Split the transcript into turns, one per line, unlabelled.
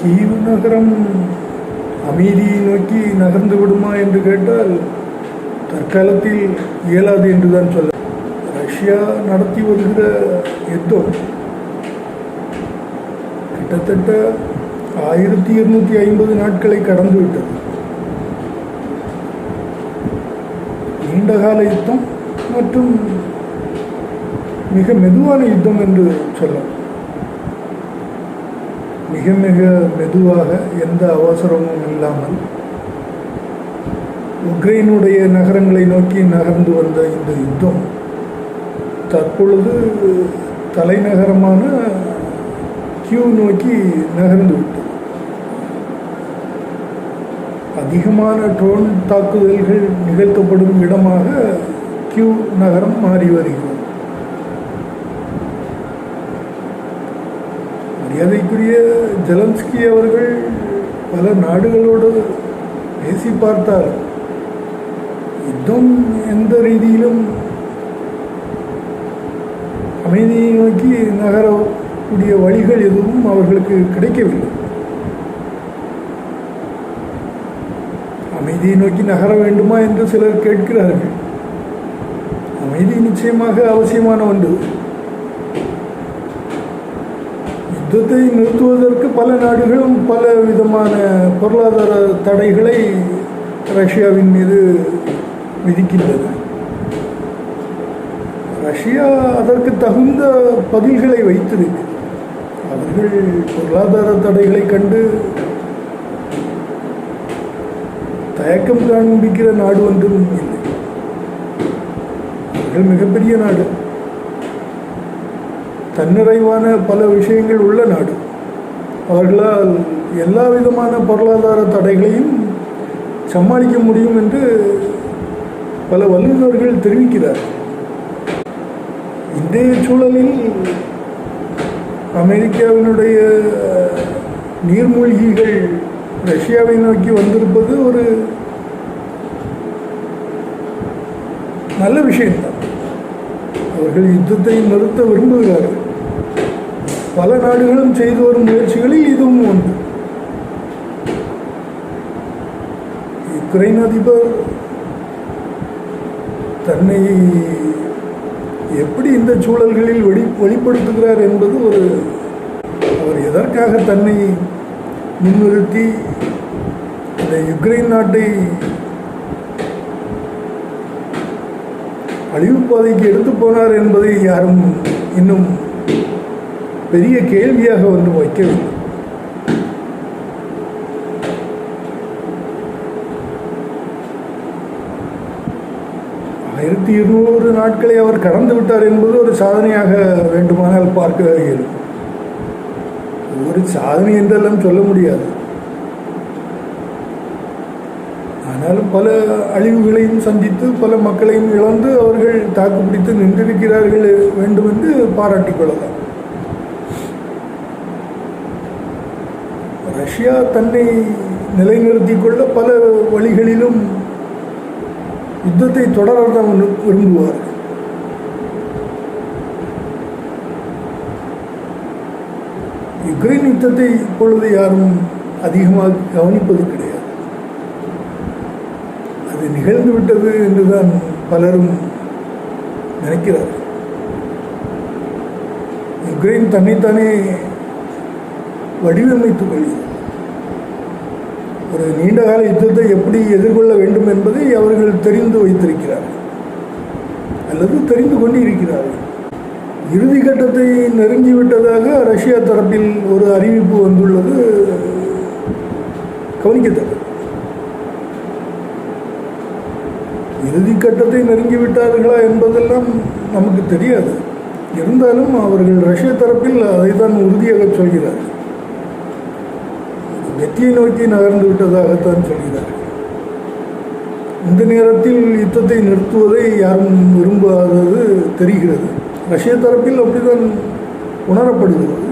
Kyiv நகரம் அமைதியை நோக்கி நகர்ந்து விடுமா என்று கேட்டால் தற்காலத்தில் இயலாது என்றுதான் சொல்ல. ரஷ்யா நடத்தி வருகிற யுத்தம் கிட்டத்தட்ட ஆயிரத்தி இருநூத்தி ஐம்பது நாட்களை கடந்து விட்டது நீண்டகால யுத்தம் மற்றும் மிக மெதுவான யுத்தம் என்று சொல்லலாம். மிக மிக மெதுவாக எந்த அவசரமும் இல்லாமல் உக்ரைனுடைய நகரங்களை நோக்கி நகர்ந்து வந்த இந்த யுத்தம் தற்பொழுது தலைநகரமான கியூ நோக்கி நகர்ந்து விட்டது. அதிகமான ட்ரோன் தாக்குதல்கள் நிகழ்த்தப்படும் இடமாக கியூ நகரம் மாறி வருகிறது. மரியாதைக்குரிய ஜெலன்ஸ்கி அவர்கள் பல நாடுகளோடு பேசி பார்த்தார். யுத்தம் எந்த ரீதியிலும் அமைதியை நோக்கி நகரக்கூடிய வழிகள் எதுவும் அவர்களுக்கு கிடைக்கவில்லை. அமைதியை நோக்கி நகர வேண்டுமா என்று சிலர் கேட்கிறார்கள். அமைதி நிச்சயமாக அவசியமான ஒன்று. யுத்தத்தை நிறுத்துவதற்கு பல நாடுகளும் பல விதமான பொருளாதார தடைகளை ரஷ்யாவின் மீது விதிக்கின்றன. ரஷ்யா அதற்கு தகுந்த பதில்களை வைத்திருக்கு. அவர்கள் பொருளாதார தடைகளை கண்டு தயக்கம் காண்பிக்கிற நாடு ஒன்றும் இல்லை. அவர்கள் மிகப்பெரிய நாடு. தன்னிறைவான பல விஷயங்கள் உள்ள நாடு. அவர்களால் எல்லா விதமான பொருளாதார தடைகளையும் சமாளிக்க முடியும் என்று பல வல்லுநர்கள் தெரிவிக்கிறார். இன்றைய சூழலில் அமெரிக்காவினுடைய நீர்மூழ்கிகள் ரஷ்யாவை நோக்கி வந்திருப்பது ஒரு நல்ல விஷயம்தான். அவர்கள் யுத்தத்தை நிறுத்த விரும்புகிறார்கள். பல நாடுகளும் செய்து வரும் முயற்சிகளில் இதுவும் ஒன்று. யுக்ரைன் அதிபர் தன்னை எப்படி இந்த சூழல்களில் வெளி வெளிப்படுத்துகிறார் என்பது ஒரு அவர் எதற்காக தன்னை முன்னிறுத்தி இந்த யுக்ரைன் நாட்டை அழிவுப்பாதைக்கு எடுத்து போனார் என்பதை யாரும் இன்னும் பெரிய கேள்வியாக வந்து வைக்கவில்லை. ஆயிரத்தி இருநூறு நாட்களை அவர் கடந்து விட்டார் என்பது ஒரு சாதனையாக வேண்டுமானால் பார்க்க இயலும். ஒரு சாதனை என்றெல்லாம் சொல்ல முடியாது. ஆனாலும் பல அழிவுகளையும் சந்தித்து பல மக்களையும் இழந்து அவர்கள் தாக்குப்பிடித்து நின்றிருக்கிறார்கள் வேண்டும் என்று பாராட்டிக் கொள்ளலாம். ரஷ்யா தன்னை நிலைநிறுத்திக் கொள்ள பல வழிகளிலும் யுத்தத்தை தொடரதான் விரும்புவார் யுக்ரைன் யுத்தத்தை இப்பொழுது யாரும் அதிகமாக கவனிப்பது கிடையாது. அது நிகழ்ந்து விட்டது என்றுதான் பலரும் நினைக்கிறார் யுக்ரைன் தன்னைத்தானே வடிவமைத்து கொள்கிறது ஒரு நீண்டகால யுத்தத்தை எப்படி எதிர்கொள்ள வேண்டும் என்பதை அவர்கள் தெரிந்து வைத்திருக்கிறார்கள். அல்லது தெரிந்து கொண்டு இருக்கிறார்கள் இறுதி கட்டத்தை நெருங்கிவிட்டதாக ரஷ்யா தரப்பில் ஒரு அறிவிப்பு வந்துள்ளது. கவனிக்கத்தக்கது. இறுதி கட்டத்தை நெருங்கிவிட்டார்களா என்பதெல்லாம் நமக்கு தெரியாது. இருந்தாலும் அவர்கள் ரஷ்ய தரப்பில் அதைத்தான் உறுதியாக சொல்கிறார்கள். வெற்றியை நோக்கி நகர்ந்து விட்டதாகத்தான் சொல்கிறார். இந்த நேரத்தில் யுத்தத்தை நிறுத்துவதை யாரும் விரும்பாதது தெரிகிறது. ரஷ்ய தரப்பில் அப்படிதான் உணரப்படுகிறது.